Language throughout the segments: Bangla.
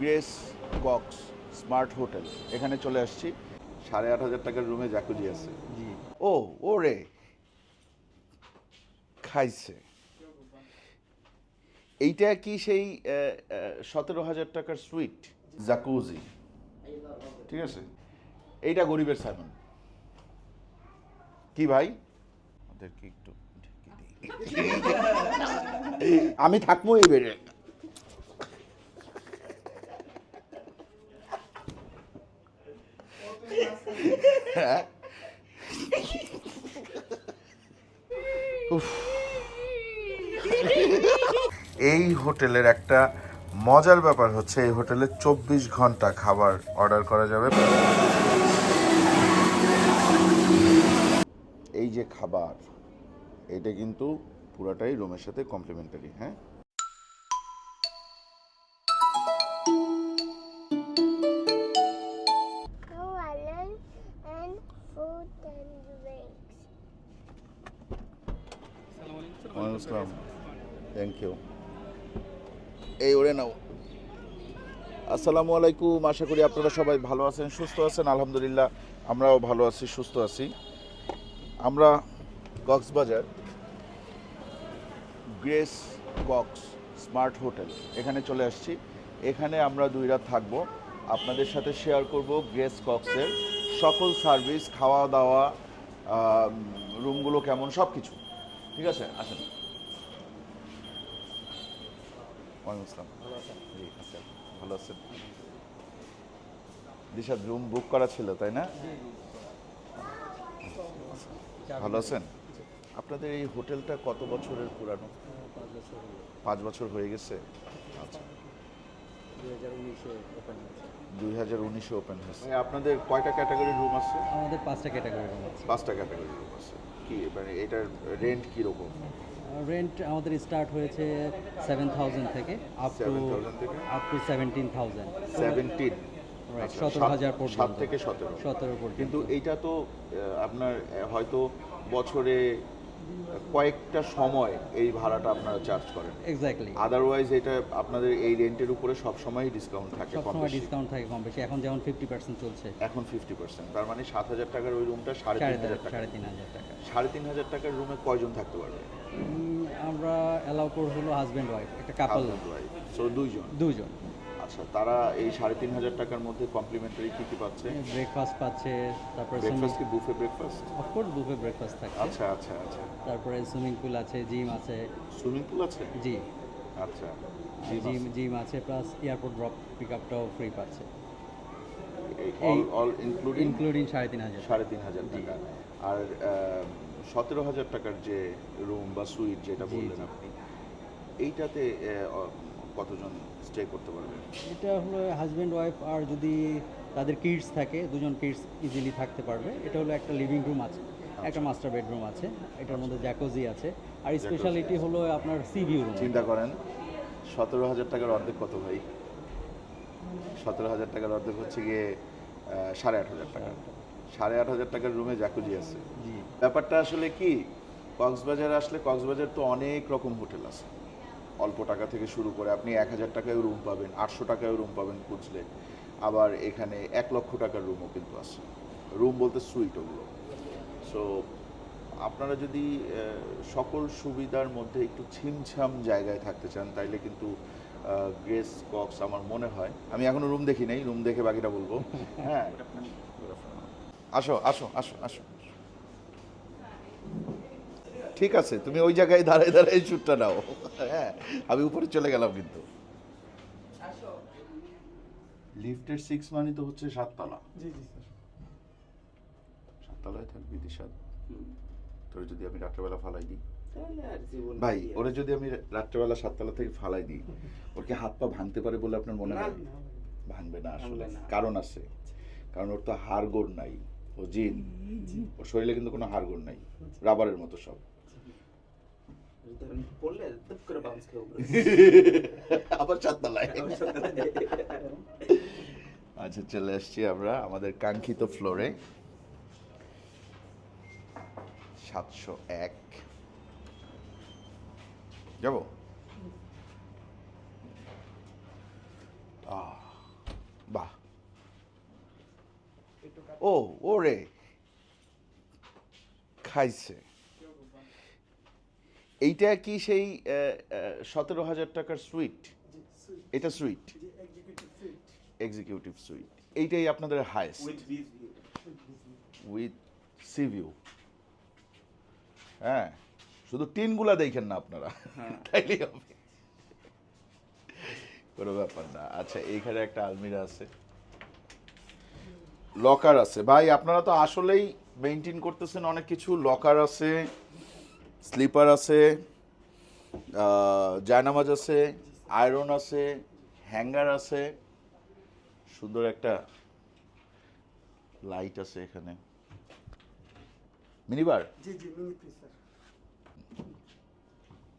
Grace Cox Smart Hotel. এখানে চলে আসছি। সাড়ে আট হাজার টাকার রুমে জাকুজি আছে। জি। ও ওরে খাইছে। এইটা কি সেই সতেরো হাজার টাকার সুইট জাকুজি ঠিক আছে। এইটা গরিবের সাইমন কি ভাই? ওদেরকে একটু ঢেকে আমি থাকব এই বেড়ে এই হোটেলের একটা মজার ব্যাপার হচ্ছে, এই হোটেলে চব্বিশ ঘণ্টা খাবার অর্ডার করা যাবে। এই যে খাবার, এটা কিন্তু পুরাটাই রুমের সাথে কমপ্লিমেন্টারি হ্যাঁ? এই ওরে নাও। আসসালামু আলাইকুম, আশা করি আপনারা সবাই ভালো আছেন, সুস্থ আছেন, আলহামদুলিল্লাহ আমরাও ভালো আছি, সুস্থ আছি। আমরা Cox's Bazar Grace Cox Smart Hotel এখানে চলে আসছি। এখানে আমরা দুই রাত থাকব। আপনাদের সাথে শেয়ার করব গ্রেস কক্সের সকল সার্ভিস, খাওয়া দাওয়া রুমগুলো কেমন সব কিছু ঠিক আছে, আসেন। ওয়ালাইকুম আসসালাম। জি আচ্ছা ভালো আছেন? দিশাদ রুম বুক করা ছিল তাই না? ভালো আছেন? আপনাদের এই হোটেলটা কত বছরের পুরানো? পাঁচ বছর হয়ে গেছে। আচ্ছা। দুই হাজার উনিশে ওপেন হয়েছে। আপনাদের কয়টা ক্যাটাগরির রুম আছে? আমাদের পাঁচটা ক্যাটাগরি রুম আছে। পাঁচটা ক্যাটাগরির রুম আছে। কি মানে এটার রেন্ট কীরকম? রেন্ট আমাদের স্টার্ট হয়েছে সেভেন থাউজেন্ড থেকে up to up to seventeen thousand seventeen 17,000 পর্যন্ত। সাত থেকে সতেরো। সতেরো পর্যন্ত। কিন্তু এইটা তো আপনার হয়তো বছরে কয়েকটা সময় এই ভাড়াটা আপনারা চার্জ করেন। এক্স্যাক্টলি আদারওয়াইজ এটা আপনাদের এই রেন্টের উপরে সব সময় ডিসকাউন্ট থাকে কম সবসময় বেশি। ডিসকাউন্ট থাকে কম বেশি। এখন যেমন ফিফটি পার্সেন্ট চলছে। এখন ফিফটি পার্সেন্ট তার মানে সাত হাজার টাকার ওই রুমটা সাড়ে সাড়ে তিন হাজার টাকা। সাড়ে তিন হাজার টাকা। সাড়ে তিন হাজার টাকার রুমে কয়জন থাকতে পারবে? আমরা অ্যালাউ করব হলো হাজব্যান্ড ওয়াইফ একটা কাপল সো দুইজন? দুইজন। আচ্ছা তারা এই সাড়ে তিন হাজার টাকার মধ্যে কমপ্লিমেন্টারি কি কি পাচ্ছে? ব্রেকফাস্ট পাচ্ছে তারপরে ব্রেকফাস্ট কি buffet breakfast of course buffet breakfast থাকে। আচ্ছা আচ্ছা আচ্ছা। তারপরে সুইমিং পুল আছে জিম আছে। সুইমিং পুল আছে? জি। আচ্ছা জিম জিম আছে। প্লাস এয়ারপোর্ট ড্রপ পিক আপটাও ফ্রি পাচ্ছে। ইনক্লুডিং ইনক্লুডিং সাড়ে তিন হাজার সাড়ে তিন হাজার টাকা। আর সতেরো হাজার টাকার যে রুম বা সুইট যেটা বললেন আপনি এইটাতে কতজন স্টে করতে পারবে? এটা হলো হাজব্যান্ড ওয়াইফ আর যদি তাদের কিডস থাকে দুজন কিডস ইজিলি থাকতে পারবে। এটা হলো একটা লিভিং রুম আছে একটা মাস্টার বেডরুম আছে এটার মধ্যে জ্যাকোজি আছে। আর স্পেশালিটি হলো আপনার সি ভিউ রুম চিন্তা করেন সতেরো হাজার টাকার অর্ধেক কত ভাই? সতেরো হাজার টাকার অর্ধেক হচ্ছে গিয়ে সাড়ে আট হাজার টাকা। সাড়ে আট হাজার টাকার রুমে জাকুজি আছে। ব্যাপারটা আসলে কি কক্সবাজার আসলে কক্সবাজার তো অনেক রকম হোটেল আছে। অল্প টাকা থেকে শুরু করে আপনি এক হাজার টাকায় রুম পাবেন আটশো টাকায় রুম পাবেন খুঁজলে। আবার এখানে এক লক্ষ টাকার রুমও কিন্তু আছে। রুম বলতে সুইট ওগুলো। সো আপনারা যদি সকল সুবিধার মধ্যে একটু ছিমছাম জায়গায় থাকতে চান তাইলে কিন্তু গ্রেস কক্স আমার মনে হয়। আমি এখনও রুম দেখি নাই রুম দেখে বাকিটা বলব। হ্যাঁ। আসো আসো আসো আসো। ঠিক আছে তুমি ওই জায়গায় দাঁড়ায় দাঁড়ায় শুটটা নাও। হ্যাঁ আমি উপরে চলে গেলাম কিন্তু। লিফটের সিক্স মানে তো হচ্ছে সাততলা। জি জি স্যার। সাততলায় থাকবি তোর যদি আমি রাত্রেবেলা ফালাই দিই। ভাই ওরে যদি আমি রাত্রেবেলা সাততলা থেকে ফালাই দিই ওর কি হাত পা ভাঙতে পারে বলে আপনার মনে হয়? ভাঙবে না আসলে। কারণ আছে। কারণ ওর তো হাড়গোড় নাই ও জিন। ওর শরীরে কিন্তু কোনো হাড়গোড় নাই রাবারের মতো সব। আবার আচ্ছা চলে আসছি আমরা আমাদের কাঙ্ক্ষিত ফ্লোরে সাতশো এক। যাব? বাহ। ও ওরে খাইছে। এইটা কি সেই সতেরো হাজার টাকার সুইট? এটা সুইট? এক্সিকিউটিভ সুইট এইটাই আপনাদের হাইস্ট. উইথ সি ভিউ হ্যাঁ। শুধু টিনগুলা দেখেন না আপনারা। তাইলেই হবে। কোনো ব্যাপার না। আচ্ছা এইখানে একটা আলমিরা আছে। লকার আছে। ভাই আপনারা তো আসলেই মেনটেন করতেছেন অনেক কিছু। লকার আছে স্লিপার আছে জায়নামাজ আছে আয়রন আছে হ্যাঙ্গার আছে। সুন্দর একটা লাইট আছে এখানে। মিনিবার? জি জি মিনি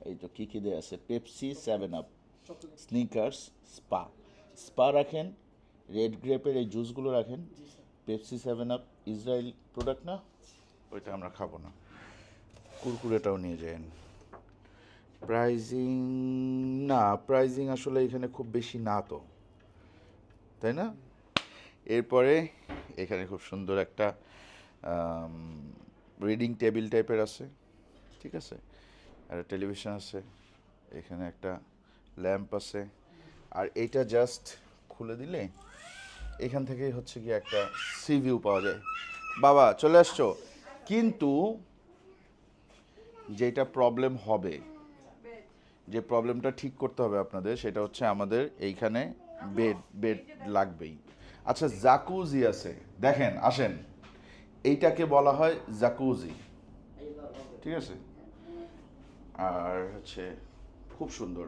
এই তো কী কী দেয়া আছে Pepsi seven up Snickers spa spa রাখেন রেড গ্রেপের এই জুসগুলো রাখেন। Pepsi seven up Israel product না? ওইটা আমরা খাব না। কুরকুরেটাও নিয়ে যান প্রাইজিং না প্রাইজিং আসলে এখানে খুব বেশি না তো। তাই না? এরপরে এখানে খুব সুন্দর একটা রিডিং টেবিল টাইপের আছে। ঠিক আছে? একটা টেলিভিশন আছে, এখানে একটা ল্যাম্প আছে। আর এইটা জাস্ট খুলে দিলে এখান থেকেই হচ্ছে কি একটা সি ভিউ পাওয়া যায়। বাবা, চলে আসছো? কিন্তু যেটা প্রবলেম হবে, যে প্রবলেমটা ঠিক করতে হবে আপনাদের, সেটা হচ্ছে আমাদের এইখানে বেড বেড লাগবেই। আচ্ছা জাকুজি আছে। দেখেন, আসেন। এইটাকে বলা হয় জাকুজি ঠিক আছে? আর হচ্ছে খুব সুন্দর।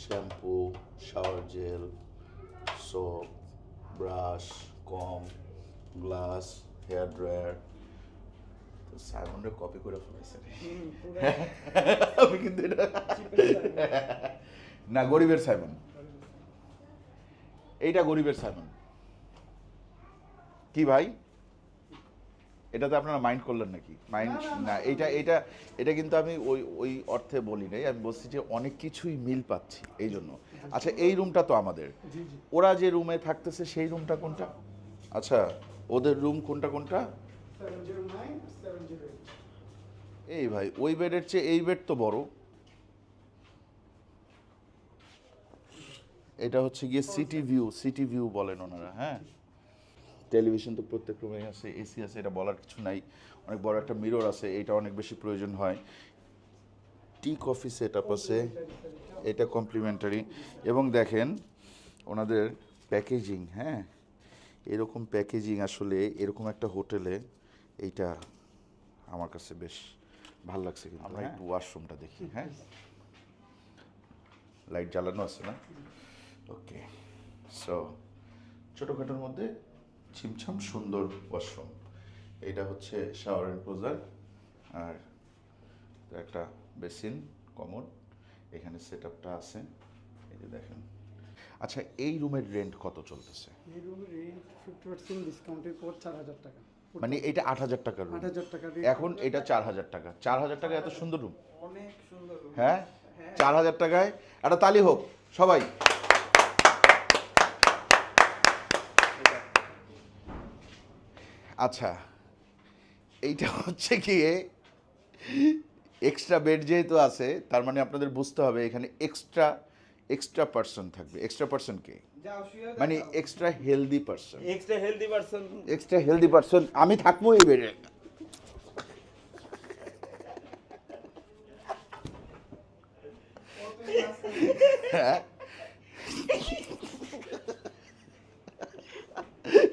Shampoo shower gel soap brush comb glass hair dryer. সাইমনের copy করে ফেলেছে। আমি কিন্তু এটা না গরিবের সাইমন। এইটা গরিবের সাইমন। কি ভাই? এটাতে আপনারা মাইন্ড করলেন নাকি? মাইন্ড না এটা এটা এটা কিন্তু আমি ওই ওই অর্থে বলি নাই। আমি বলছি যে অনেক কিছুই মিল পাচ্ছি এই জন্য। আচ্ছা এই রুমটা তো আমাদের। ওরা যে রুমে থাকতেছে সেই রুমটা কোনটা? আচ্ছা ওদের রুম কোনটা কোনটা? এই ভাই ওই বেডের চেয়ে এই বেড তো বড়। এটা হচ্ছে গিয়ে সিটি ভিউ সিটি ভিউ বলেন ওনারা হ্যাঁ? টেলিভিশন তো প্রত্যেক রুমে আছে এসি আছে এটা বলার কিছু নাই। অনেক বড় একটা মিরর আছে এটা অনেক বেশি প্রয়োজন হয়। টি কফি সেট আপ আছে এটা কমপ্লিমেন্টারি এবং দেখেন ওনাদের প্যাকেজিং হ্যাঁ? এরকম প্যাকেজিং আসলে এরকম একটা হোটেলে এইটা আমার কাছে বেশ ভালো লাগছে কিন্তু আমরা একটু ওয়াশরুমটা দেখি হ্যাঁ? লাইট জ্বালানো আছে না? ওকে সো ছোটোখাটোর মধ্যে ছিমছাম সুন্দর ওয়াশরুম। এইটা হচ্ছে শাওয়ার এনক্লোজার আর একটা বেসিন কমন এখানে সেট আপটা আছে এই যে দেখেন। আচ্ছা এই রুমের রেন্ট কত চলতেছে? এই রুমের রেন্ট ফিফটি পার্সেন্ট ডিসকাউন্টের পর চার হাজার টাকা। মানে এটা আট হাজার টাকার রুম। আট হাজার টাকা এখন এটা চার হাজার টাকা। চার হাজার টাকা এত সুন্দর রুম? অনেক সুন্দর room। হ্যাঁ। চার হাজার টাকায়? একটা তালি হোক সবাই। আচ্ছা এইটা হচ্ছে গিয়ে এক্সট্রা বেড যেহেতু আছে তার মানে আপনাদের বুঝতে হবে এখানে এক্সট্রা এক্সট্রা পার্সন থাকবে। এক্সট্রা পার্সন কে? মানে extra healthy person extra healthy person. Extra healthy person আমি থাকব এই বেডে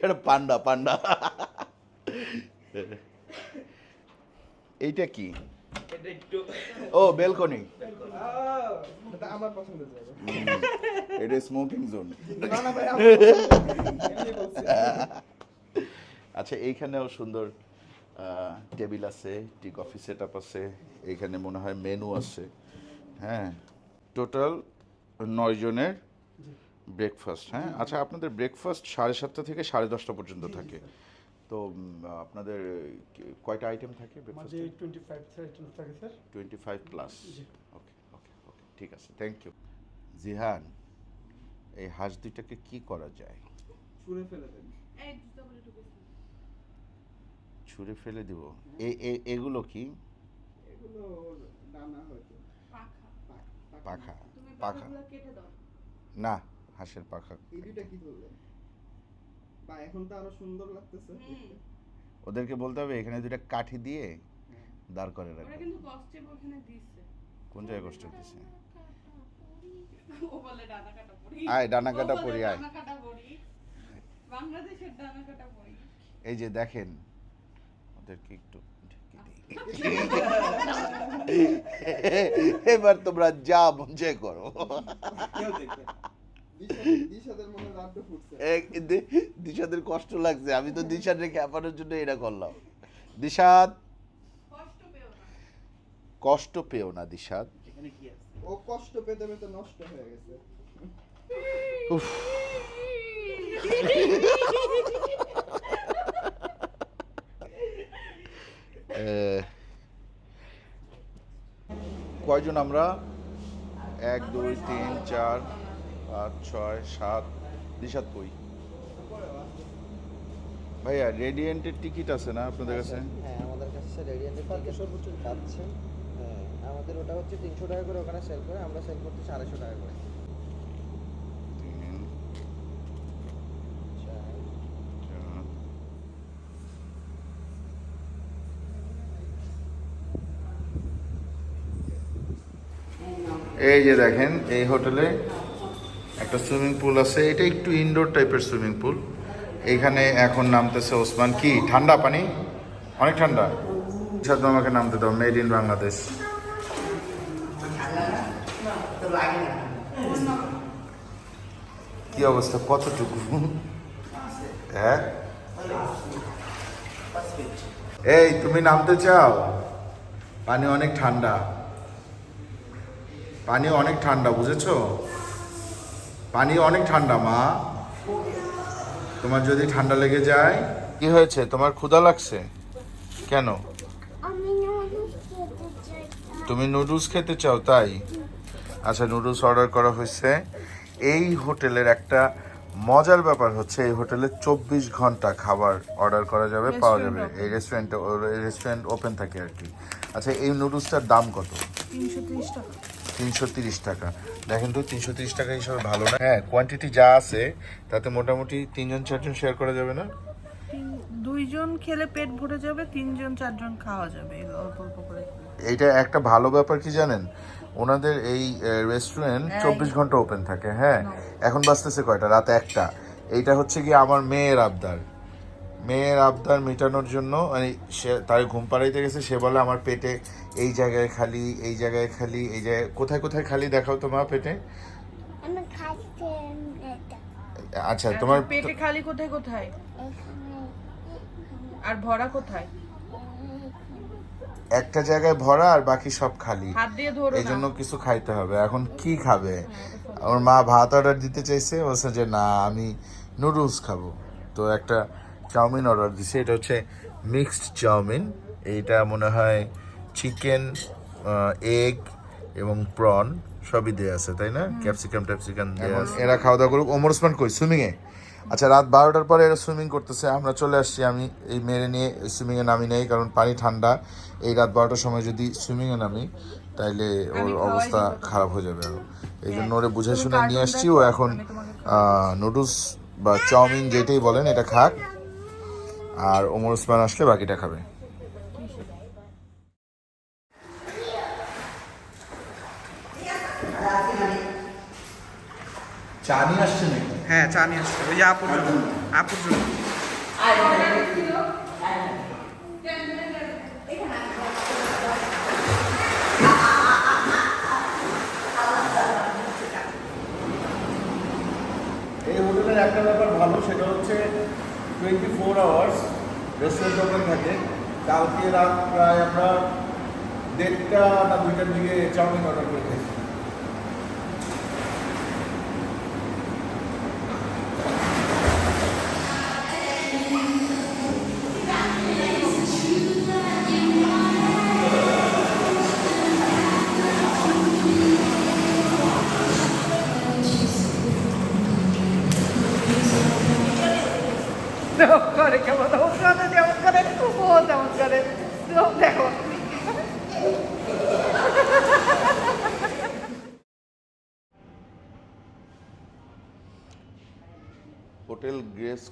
এটা পান্ডা পান্ডা। এইটা কি? ও বেলকনি। এটা স্মোকিং জোন। আচ্ছা এইখানেও সুন্দর টেবিল আছে টি কফি সেট আপ আছে এইখানে মনে হয় মেনু আছে। হ্যাঁ টোটাল নয় জনের ব্রেকফাস্ট হ্যাঁ? আচ্ছা আপনাদের ব্রেকফাস্ট সাড়ে সাতটা থেকে সাড়ে দশটা পর্যন্ত থাকে। তো আপনাদের কয়টা আইটেম থাকে আমাদের ব্রেকফাস্টে টোয়েন্টি ফাইভ আইটেম থাকে sir twenty five plus okay okay okay ঠিক আছে থ্যাংক ইউ জিহান এই হাঁস দুইটাকে কি করা যায়? ছুঁড়ে ফেলে দেন। ছুঁড়ে ফেলে দিব। এ- এ- এগুলো কি? এগুলো ডানা হয়তো। পাখা। পাখা। না হাঁসের পাখা এই দুইটা কি করলেন বা এখন তো আরও সুন্দর লাগতেছে ওদেরকে বলতে হবে এখানে দুইটা কাঠি দিয়ে দাঁড় করে ওরা রাখবে কিন্তু কষ্টে ওখানে দিচ্ছে কোন জায়গায় কষ্ট দিচ্ছে ও বলে ডানা কাটা পড়ি আয়, ডানা কাটা পড়ি, আয়। ডানা কাটা পড়ি বাংলাদেশের ডানা কাটা পড়ি এই যে দেখেন ওদেরকে একটু এবার তোমরা যা মন করো। দিশাদের দিশাদের কষ্ট লাগছে। আমি তো দিশাদ রেখে জন্য এটা করলাম। দিশাদ? কষ্ট পেও না। কষ্ট পেও না দিশাদ। ও কষ্ট পেতে পেতে নষ্ট হয়ে গেছে। কয়জন আমরা? এক দুই তিন চার পাঁচ ছয় সাত দিশাত কই ভাইয়া রেডিয়েন্টের টিকিট আছে না আপনাদের কাছে? হ্যাঁ আমাদের কাছে রেডিয়েন্টের টিকিট সর্বোচ্চ পাচ্ছে হ্যাঁ আমাদের ওটা হচ্ছে তিনশো টাকা করে ওখানে সেল করে আমরা সেল করছি আড়াইশো টাকা করে। এই যে দেখেন এই হোটেলে একটা সুইমিং পুল আছে, এটা একটু ইনডোর টাইপের সুইমিং পুল। এইখানে এখন নামতেছে ওসমান কি? ঠান্ডা পানি? অনেক ঠান্ডা। সাথে আমাকে নামতে দাও মেড ইন বাংলাদেশ কি অবস্থা? কতটুকু? হ্যাঁ? এই, তুমি নামতে চাও? পানি অনেক ঠান্ডা। পানি অনেক ঠান্ডা, বুঝেছ? পানি অনেক ঠান্ডা মা। তোমার যদি ঠান্ডা লেগে যায় কি হয়েছে? তোমার ক্ষুধা লাগছে? কেন? তুমি নুডলস খেতে চাও তাই? আচ্ছা নুডলস অর্ডার করা হয়েছে। এই হোটেলের একটা মজার ব্যাপার হচ্ছে এই হোটেলে চব্বিশ ঘণ্টা খাবার অর্ডার করা যাবে পাওয়া যাবে। এই রেস্টুরেন্টে রেস্টুরেন্ট ওপেন থাকে আর কি। আচ্ছা এই নুডলসটার দাম কত? তিনশো টাকা। তিনশো তিরিশ টাকা। দেখেন তো তিনশো তিরিশ টাকা হিসাবে ভালো না? হ্যাঁ কোয়ান্টিটি যা আছে তাতে মোটামুটি তিনজন চারজন শেয়ার করা যাবে না? দুইজন খেলে পেট ভরে যাবে তিনজন চারজন খাওয়া যাবে অল্প অল্প করে। এইটা একটা ভালো ব্যাপার কি জানেন? ওনাদের এই রেস্টুরেন্ট চব্বিশ ঘণ্টা ওপেন থাকে হ্যাঁ? এখন বাজতেছে কয়টা? রাত একটা। এইটা হচ্ছে কি আমার মেয়ের আবদার। মেয়ের আবদার মেটানোর জন্য মানে সে তার ঘুম পাড়াইতে গেছে সে বলে আমার পেটে এই জায়গায় খালি এই জায়গায় খালি এই জায়গায় কোথায় কোথায় খালি দেখাও তোমার পেটে? এটা আচ্ছা তোমার পেটে খালি কোথায় কোথায়? আর ভরা কোথায়? একটা জায়গায় ভরা আর বাকি সব খালি। হাত দিয়ে ধরো এই জন্য কিছু খাইতে হবে। এখন কি খাবে? আমার মা ভাত অর্ডার দিতে চাইছে বলছে যে না আমি নুডলস খাব। তো একটা চাউমিন অর্ডার দিছে। এটা হচ্ছে মিক্সড চাউমিন। এইটা মনে হয় চিকেন এগ এবং প্রন সবই দেওয়া আছে তাই না? ক্যাপসিকাম ট্যাপসিকাম দেওয়া আছে। এরা খাওয়া দাওয়া করুক। ওমর ওসমান কই? সুইমিংয়ে আচ্ছা রাত বারোটার পরে এরা সুইমিং করতেছে। আমরা চলে আসছি। আমি এই মেরে নিয়ে সুইমিংয়ে নামি নেই কারণ পানি ঠান্ডা। এই রাত বারোটার সময় যদি সুইমিংয়ে নামি তাইলে ওর অবস্থা খারাপ হয়ে যাবে এই জন্য ওরে বুঝে শুনে নিয়ে আসছি। ও এখন নুডলস বা চাউমিন যেটাই বলেন এটা খাক। আর ওমর ওসমান আসলে বাকিটা খাবে। চা নিয়ে আসছে নাকি? হ্যাঁ চা নিয়ে আসছে। ওই যে আপুর জন্য আপুর জন্য। এই হোটেলের একটা ব্যাপার ভালো সেটা হচ্ছে twenty four hours restaurant open থাকে, কালকে রাত প্রায় আমরা দেড়টা বা দুইটার দিকে চাউমিন অর্ডার করে খেয়েছি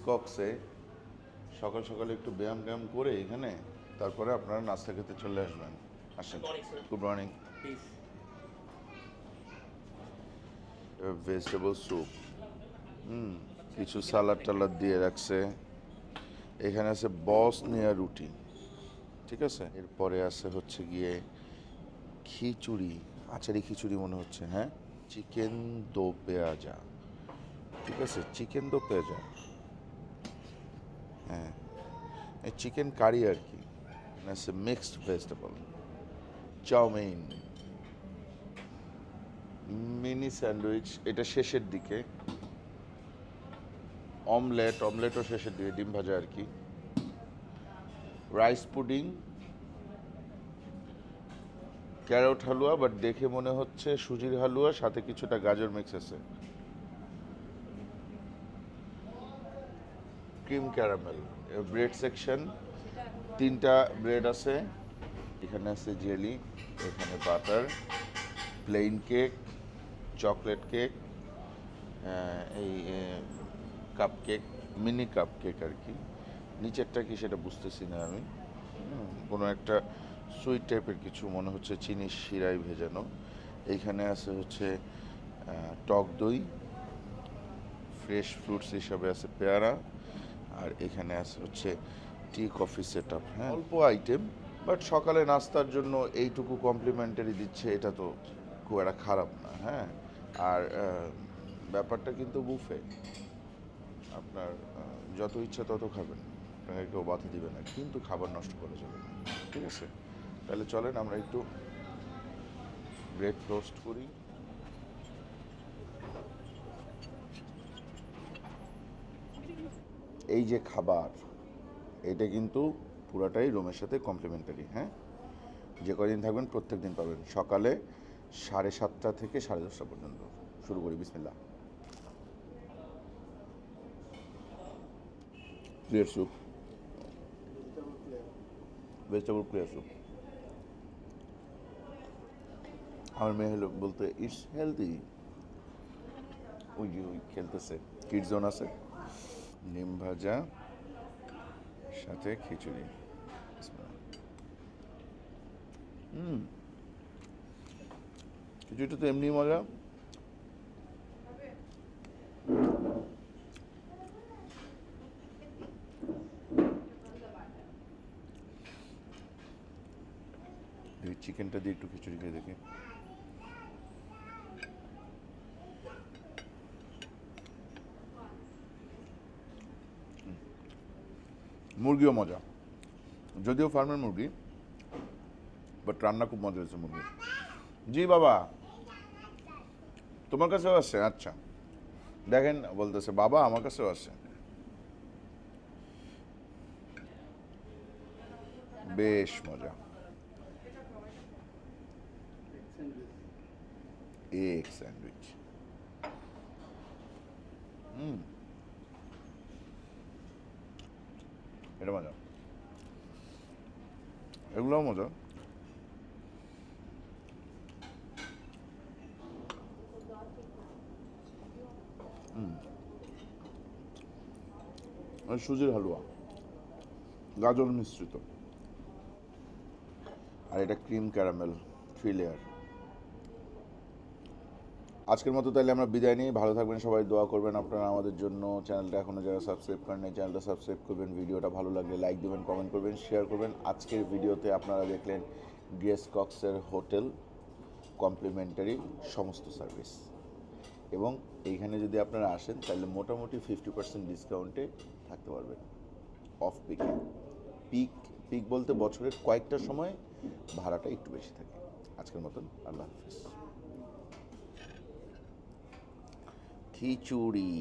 কক্সে সকাল সকালে একটু ব্যায়াম ব্যায়াম করে এখানে তারপরে আপনারা নাস্তা খেতে চলে আসবেন। আসেন। Good morning vegetable soup hmm কিছু সালাদ টালাদ দিয়ে রাখছে। এখানে আছে বস নেয়া রুটি। ঠিক আছে? এরপরে আছে হচ্ছে গিয়ে খিচুড়ি আচারি খিচুড়ি মনে হচ্ছে হ্যাঁ? চিকেন দো পেঁয়াজা। ঠিক আছে? চিকেন দো পেঁয়াজা। হ্যাঁ। চিকেন কারি আর কি mixed vegetable chow mein mini sandwich এটা শেষের দিকে। অমলেট অমলেটও শেষের দিকে, ডিম ভাজা আর কি। Rice pudding carrot halwa but দেখে মনে হচ্ছে সুজির হালুয়া, সাথে কিছুটা গাজর মিক্স আছে। ক্রিম ক্যারামেল ব্রেড সেকশন, তিনটা ব্রেড আছে, এখানে আছে জেলি, এখানে butter, plain cake, chocolate cake এই cup cake, mini cup cake আর কি। নিচেরটা কি সেটা বুঝতেছি না আমি। কোনো একটা সুইট টাইপের কিছু মনে হচ্ছে চিনি শিরায় ভেজানো। এইখানে আছে হচ্ছে টক দই, ফ্রেশ ফ্রুটস হিসাবে আছে পেয়ারা। আর এখানে আছে হচ্ছে টি কফি সেট আপ হ্যাঁ? অল্প আইটেম, বাট সকালে নাস্তার জন্য এইটুকু কমপ্লিমেন্টারি দিচ্ছে, এটা তো খুব একটা খারাপ না হ্যাঁ? আর ব্যাপারটা কিন্তু বুফে। আপনার যত ইচ্ছা তত খাবেন। আপনাকে কেউ বাধা দিবে না, কিন্তু খাবার নষ্ট করা যাবে না, ঠিক আছে? তাহলে চলেন, আমরা একটু ব্রেড টোস্ট করি। এই যে খাবার, এটা কিন্তু পুরাটাই রুমের সাথে কমপ্লিমেন্টারি হ্যাঁ? যে কদিন থাকবেন প্রত্যেক দিন পাবেন। সকালে সাড়ে সাতটা থেকে সাড়ে দশটা পর্যন্ত। শুরু করি বিসমিল্লা clear soup vegetable clear soup আমার মেয়ে হলো বলতে ইটস হেলদি ওই ওই খেলতেছে। কিড জোন আছে? নিম ভাজা সাথে খিচুড়ি। খিচুড়িটা তো এমনি মজা। চিকেনটা দিয়ে একটু খিচুড়ি খেয়ে দেখি। মুরগিও মজা। যদিও ফার্মের মুরগি বাট রান্না খুব মজা হয়েছে মুরগি জি বাবা, তোমার কাছেও আছে? আচ্ছা। দেখেন, বলতেছে, বাবা, আমার কাছেও আছে। বেশ মজা। Egg sandwich. হুম। এটা মজা। এগুলোও মজা। সুজির হালুয়া। গাজর মিশ্রিত। আর এটা ক্রিম ক্যারামেল থ্রি লেয়ার। আজকের মতো তাহলে আমরা বিদায় নিই। ভালো থাকবেন সবাই, দোয়া করবেন আপনারা আমাদের জন্য। চ্যানেলটা এখনও যারা সাবস্ক্রাইব করেন চ্যানেলটা সাবস্ক্রাইব করবেন, ভিডিওটা ভালো লাগলে লাইক দেবেন, কমেন্ট করবেন, শেয়ার করবেন। আজকের ভিডিওতে আপনারা দেখলেন গ্রেস কক্সের হোটেল, কমপ্লিমেন্টারি, সমস্ত সার্ভিস। এবং এইখানে যদি আপনারা আসেন, তাহলে মোটামুটি ফিফটি পার্সেন্ট ডিসকাউন্টে থাকতে পারবেন। অফ পিকে পিক পিক বলতে বছরের কয়েকটা সময় ভাড়াটা একটু বেশি থাকে। আজকের মতন আল্লাহ হাফিজ। খিচুড়ি